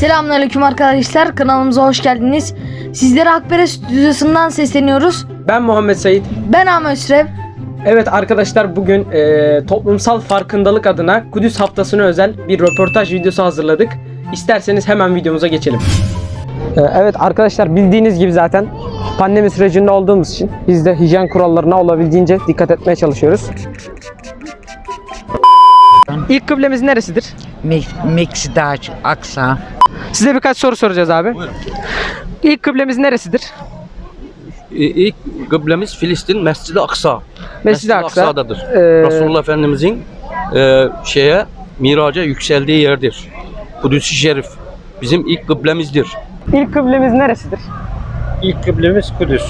Selamünaleyküm arkadaşlar. Kanalımıza hoş geldiniz. Sizlere Akbere stüdyosundan sesleniyoruz. Ben Muhammed Sait. Ben Ahmet Sürev. Evet arkadaşlar bugün e, toplumsal farkındalık adına Kudüs haftasına özel bir röportaj videosu hazırladık. İsterseniz hemen videomuza geçelim. E, evet arkadaşlar bildiğiniz gibi zaten pandemi sürecinde olduğumuz için biz de hijyen kurallarına olabildiğince dikkat etmeye çalışıyoruz. İlk kıblemiz neresidir? Miksidaj, Aksa. Size birkaç soru soracağız abi. İlk kıblemiz neresidir? İlk kıblemiz Filistin Mescid-i Aksa. Mescid-i Aksa. Aksa'dadır. Ee, Resulullah Efendimizin e, şeye miraca yükseldiği yerdir. Kudüs-i Şerif bizim ilk kıblemizdir. İlk kıblemiz neresidir? İlk kıblemiz Kudüs.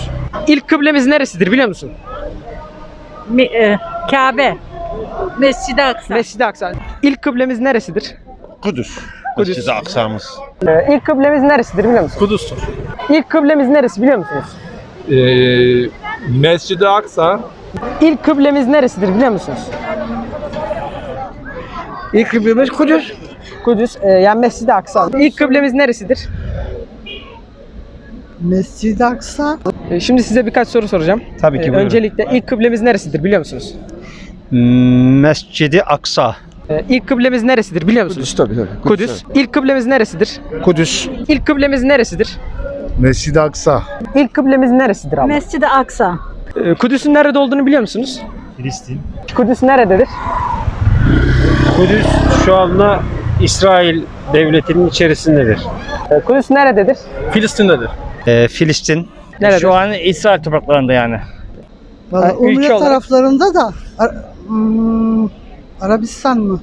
İlk kıblemiz neresidir biliyor musun? Mi- e, Kabe. Mescid-i Aksa. Mescid-i Aksa. İlk kıblemiz neresidir? Kudüs. Kudüs. Mescid-i Aksa'mız. Ee, ilk kıblemiz neresidir biliyor musun? Kudüs'tür. İlk kıblemiz neresi biliyor musunuz? Ee, Mescid-i Aksa. İlk kıblemiz neresidir biliyor musunuz? İlk kıblemiz Kudüs. Kudüs, e, yani Mescid-i Aksa. İlk kıblemiz neresidir? Mescid-i Aksa E, şimdi size birkaç soru soracağım. Tabii E, ki buyurun. öncelikle ilk kıblemiz neresidir biliyor musunuz? Mescid-i Aksa. E, ilk kıblemiz neresidir biliyor musunuz? tabii tabii. Kudüs. İlk kıblemiz neresidir? Kudüs. İlk kıblemiz neresidir? Mescid-i Aksa. İlk kıblemiz neresidir abi? Mescid-i Aksa. E, Kudüs'ün nerede olduğunu biliyor musunuz? Filistin. Kudüs nerededir? Kudüs şu anda İsrail devletinin içerisindedir. E, Kudüs nerededir? Filistin'dedir. Ee, Filistin. Nerede? Şu an İsrail topraklarında yani. Valla ülke olarak- taraflarında da Ar- hmm, Arabistan mı?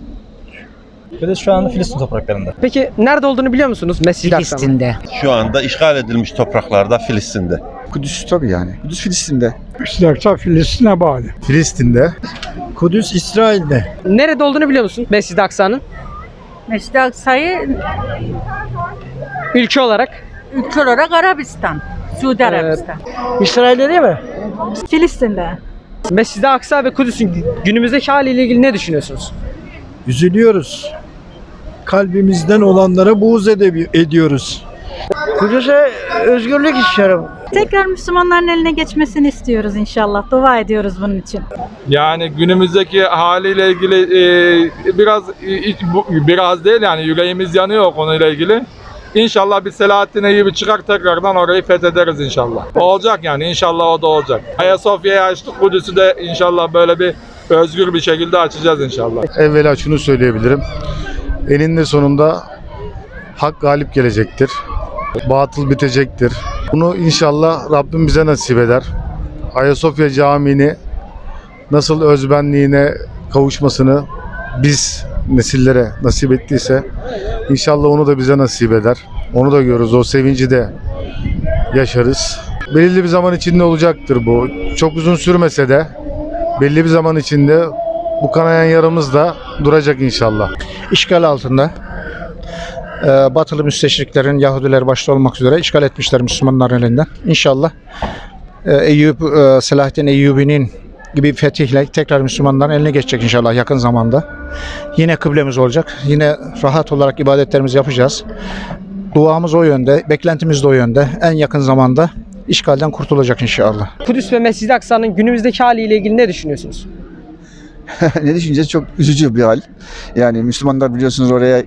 Kudüs şu anda Filistin topraklarında. Peki nerede olduğunu biliyor musunuz Mescid-i Aksa'nın? Filistin'de. Şu anda işgal edilmiş topraklarda Filistin'de. Kudüs tabii yani. Kudüs Filistin'de. Aksa Filistin'e bağlı. Filistin'de. Kudüs İsrail'de. Nerede olduğunu biliyor musun Mescid-i Aksa'nın? Mescid-i Aksa'yı Ülke olarak. ülke olarak Arabistan. Suudi Arabistan. İsrail'de değil mi? Filistin'de. Mescid-i Aksa ve Kudüs'ün günümüzdeki haliyle ilgili ne düşünüyorsunuz? Üzülüyoruz. Kalbimizden olanlara buğz ediyoruz. Kudüs'e özgürlük istiyorum. Tekrar Müslümanların eline geçmesini istiyoruz inşallah. Dua ediyoruz bunun için. Yani günümüzdeki haliyle ilgili e, biraz e, bu- biraz değil yani yüreğimiz yanıyor o konuyla ilgili. İnşallah bir Selahattin Eyyubi çıkar tekrardan orayı fethederiz inşallah. Olacak yani inşallah o da olacak. Ayasofya'yı açtık Kudüs'ü de inşallah böyle bir özgür bir şekilde açacağız inşallah. Evvela şunu söyleyebilirim. Eninde sonunda hak galip gelecektir. Batıl bitecektir. Bunu inşallah Rabbim bize nasip eder. Ayasofya Camii'ni nasıl özbenliğine kavuşmasını biz nesillere nasip ettiyse inşallah onu da bize nasip eder. Onu da görürüz. O sevinci de yaşarız. Belirli bir zaman içinde olacaktır bu. Çok uzun sürmese de belli bir zaman içinde bu kanayan yaramız da duracak inşallah. İşgal altında. Ee, batılı müsteşriklerin, Yahudiler başta olmak üzere işgal etmişler Müslümanların elinden. İnşallah e, Eyyub, e, Selahaddin Eyyubi'nin gibi fetihle tekrar Müslümanların eline geçecek inşallah yakın zamanda. Yine kıblemiz olacak. Yine rahat olarak ibadetlerimizi yapacağız. Duamız o yönde, beklentimiz de o yönde. En yakın zamanda işgalden kurtulacak inşallah. Kudüs ve Mescid-i Aksa'nın günümüzdeki haliyle ilgili ne düşünüyorsunuz? ne düşüneceğiz? Çok üzücü bir hal. Yani Müslümanlar biliyorsunuz oraya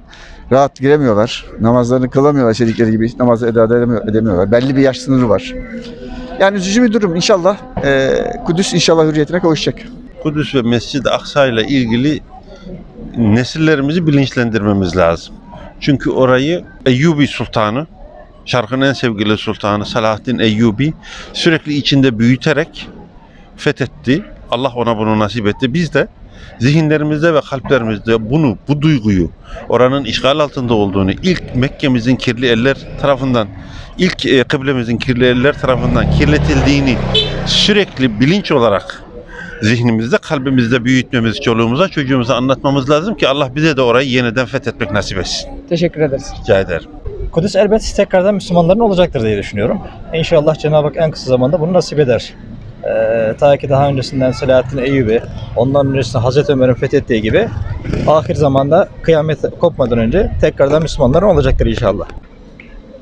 rahat giremiyorlar. Namazlarını kılamıyorlar istedikleri gibi. Namazı eda edemiyor- edemiyorlar. Belli bir yaş sınırı var. Yani üzücü bir durum. İnşallah eee Kudüs inşallah hürriyetine kavuşacak. Kudüs ve Mescid-i Aksa ile ilgili nesillerimizi bilinçlendirmemiz lazım. Çünkü orayı Eyyubi Sultanı, Şarkın en sevgili sultanı Selahaddin Eyyubi sürekli içinde büyüterek fethetti. Allah ona bunu nasip etti. Biz de zihinlerimizde ve kalplerimizde bunu, bu duyguyu, oranın işgal altında olduğunu, ilk Mekke'mizin kirli eller tarafından, ilk e, kıblemizin kirli eller tarafından kirletildiğini sürekli bilinç olarak zihnimizde, kalbimizde büyütmemiz, çoluğumuza, çocuğumuza anlatmamız lazım ki Allah bize de orayı yeniden fethetmek nasip etsin. Teşekkür ederiz. Rica ederim. Kudüs elbet tekrardan Müslümanların olacaktır diye düşünüyorum. İnşallah Cenab-ı Hak en kısa zamanda bunu nasip eder. Ee, ta ki daha öncesinden Selahaddin Eyyubi, ondan öncesinde Hazreti Ömer'in fethettiği gibi ahir zamanda kıyamet kopmadan önce tekrardan Müslümanlar olacaktır inşallah.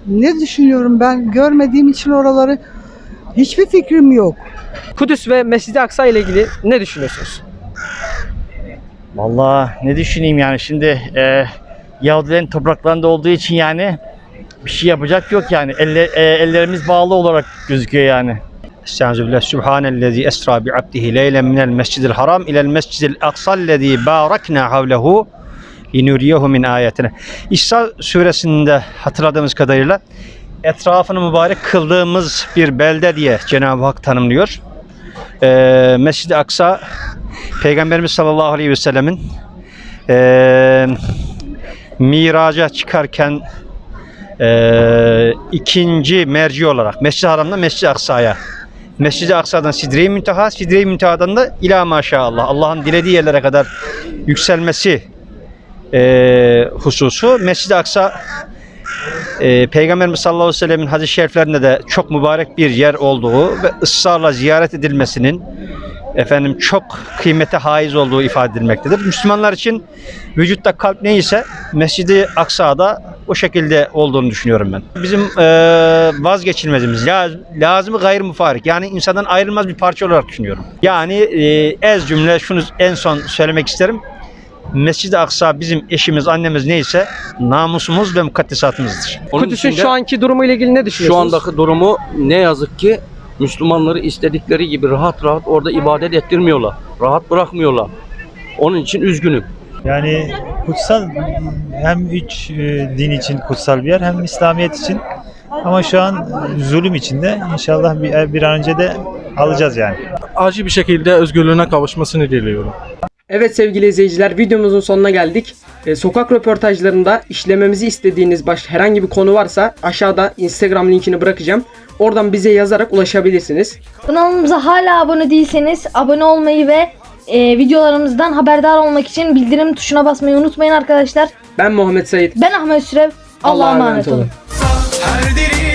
Ne düşünüyorum ben görmediğim için oraları hiçbir fikrim yok. Kudüs ve Mescid-i Aksa ile ilgili ne düşünüyorsunuz? Vallahi ne düşüneyim yani şimdi e, Yahudilerin topraklarında olduğu için yani bir şey yapacak yok yani. Elle, e, ellerimiz bağlı olarak gözüküyor yani. Estağfirullah. Subhanellezi esra bi abdihi leylen minel mescidil haram ilel mescidil aksallezi barakna havlehu linuriyehu min ayetine. İsra suresinde hatırladığımız kadarıyla etrafını mübarek kıldığımız bir belde diye Cenab-ı Hak tanımlıyor. Ee, Mescid-i Aksa Peygamberimiz sallallahu aleyhi ve sellemin ee, miraca çıkarken ee, ikinci merci olarak Mescid-i Haram'da Mescid-i Aksa'ya Mescid-i Aksa'dan Sidre-i Münteha, Sidre-i Münteha'dan da ila maşallah Allah'ın dilediği yerlere kadar yükselmesi ee, hususu Mescid-i Aksa ee, Peygamberimiz sallallahu aleyhi ve sellemin hadis-i şeriflerinde de çok mübarek bir yer olduğu ve ısrarla ziyaret edilmesinin efendim çok kıymete haiz olduğu ifade edilmektedir. Müslümanlar için vücutta kalp neyse Mescid-i Aksa'da o şekilde olduğunu düşünüyorum ben. Bizim eee vazgeçilmezimiz, la- lazımı gayr müfarik yani insandan ayrılmaz bir parça olarak düşünüyorum. Yani eee, ez cümle şunu en son söylemek isterim. Mescid-i Aksa bizim eşimiz, annemiz neyse namusumuz ve mukaddesatımızdır. Onun Kudüs'ün şu anki durumu ile ilgili ne şu düşünüyorsunuz? andaki durumu ne yazık ki Müslümanları istedikleri gibi rahat rahat orada ibadet ettirmiyorlar. Rahat bırakmıyorlar. Onun için üzgünüm. Yani kutsal hem üç e, din için kutsal bir yer hem İslamiyet için ama şu an zulüm içinde inşallah bir, bir an önce de alacağız yani. Acil bir şekilde özgürlüğüne kavuşmasını diliyorum. Evet sevgili izleyiciler videomuzun sonuna geldik. Ee, sokak röportajlarında işlememizi istediğiniz baş herhangi bir konu varsa aşağıda Instagram linkini bırakacağım. Oradan bize yazarak ulaşabilirsiniz. Kanalımıza hala abone değilseniz abone olmayı ve e, videolarımızdan haberdar olmak için bildirim tuşuna basmayı unutmayın arkadaşlar. Ben Muhammed Sait. Ben Ahmet Sürev. Allah'a emanet olun. Her dili